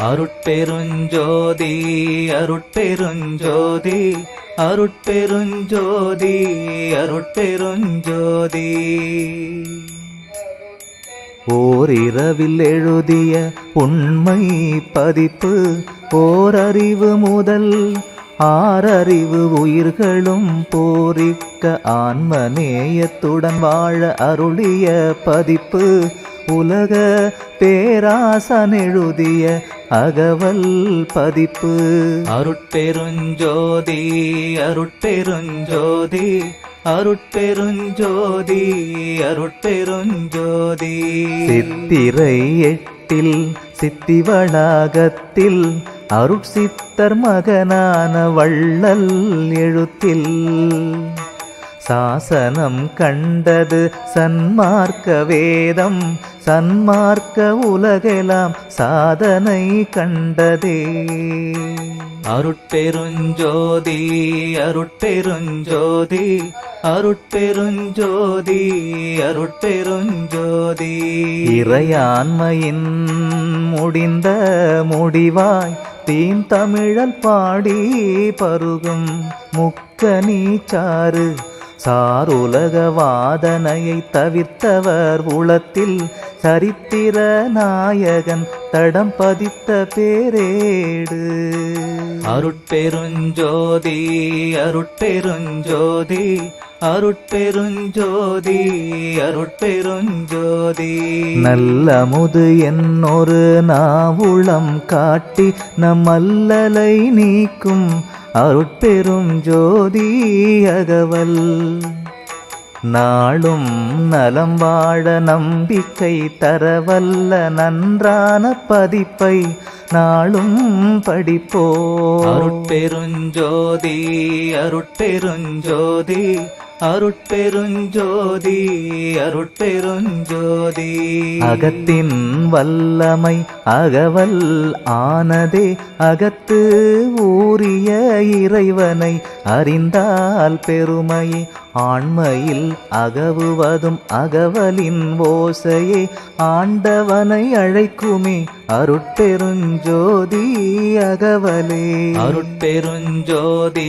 அருட்பெருஞ்சோதி அருட்பெருஞ்சோதி அருட்பெருஞ்சோதி அருட்பெருஞ்சோதி. ஓரிரவில் எழுதிய உண்மை பதிப்பு ஓரறிவு முதல் ஆறறிவு உயிர்களும் போரிக்க ஆன்ம நேயத்துடன் வாழ அருளிய பதிப்பு உலக பேராசன் எழுதிய அகவல் பதிப்பு. அருட்பெருஞ்சோதி அருட்பெருஞ்சோதி அருட்பெருஞ்சோதி அருட்பெருஞ்சோதி. சித்திரை எட்டில் சித்தி வளாகத்தில் அருட்சித்தர் மகனான வள்ளல் எழுத்தில். சாசனம் கண்டது சன்மார்க்க வேதம். சன்மார்க்க உலகெல்லாம் சாதனை கண்டதே. அருட்பெருஞ்சோதி அருட்பெருஞ்சோதி அருட்பெருஞ்சோதி அருட்பெருஞ்சோதி. இறையாண்மையின் முடிந்த முடிவாய் தீன் தமிழல் பாடி பருகும் முக்கனீச்சாறு சாருலக வாதனையை தவிர்த்தவர் உளத்தில் சரித்திர நாயகன் தடம் பதித்த பேரேடு. அருட்பெருஞ்சோதி அருட்பெருஞ்சோதி அருட்பெருஞ்சோதி அருட்பெருஞ்சோதி. நல்லமுது என்னொரு நாவுளம் காட்டி நம் அல்லலை நீக்கும் அருட்பெரும் ஜோதி அகவல். நாளும் நலம் வாழ நம்பிக்கை தரவல்ல நன்றான பதிப்பை நாளும் படிப்போ அருட்பெருஞ்சோதி அருட்பெருஞ்சோதி அருட்பெருஞ்சோதி அருட்பெருஞ்சோதி. அகத்தின் வல்லமை அகவல் ஆனதே அகத்து ஊரிய இறைவனை அறிந்தால் பெருமையே. ஆண்மையில் அகவுவதும் அகவலின் ஓசையே ஆண்டவனை அழைக்குமே அருட்பெருஞ்சோதி அகவலே. அருட்பெருஞ்சோதி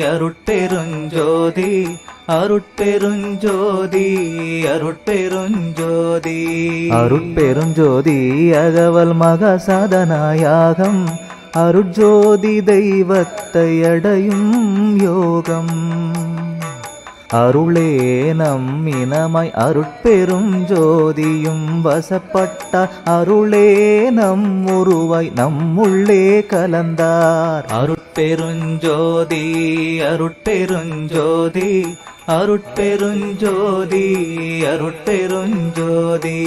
அருட்பெருஞ்சோதி அருட்பெருஞ்சோதி அருட்பெருஞ்சோதி. அருட்பெருஞ்சோதி அகவல் மகசாதனாயாகம் அருட்ஜோதி தெய்வத்தை அடையும் யோகம். அருளே நம் இனமாய் அருட்பெரும் ஜோதியும் வசப்பட்ட அருளே நம் உருவாய் நம்முள்ளே கலந்தார். அருட்பெருஞ்சோதி அருட்பெருஞ்சோதி அருட்பெருஞ்சோதி அருட்பெருஞ்சோதி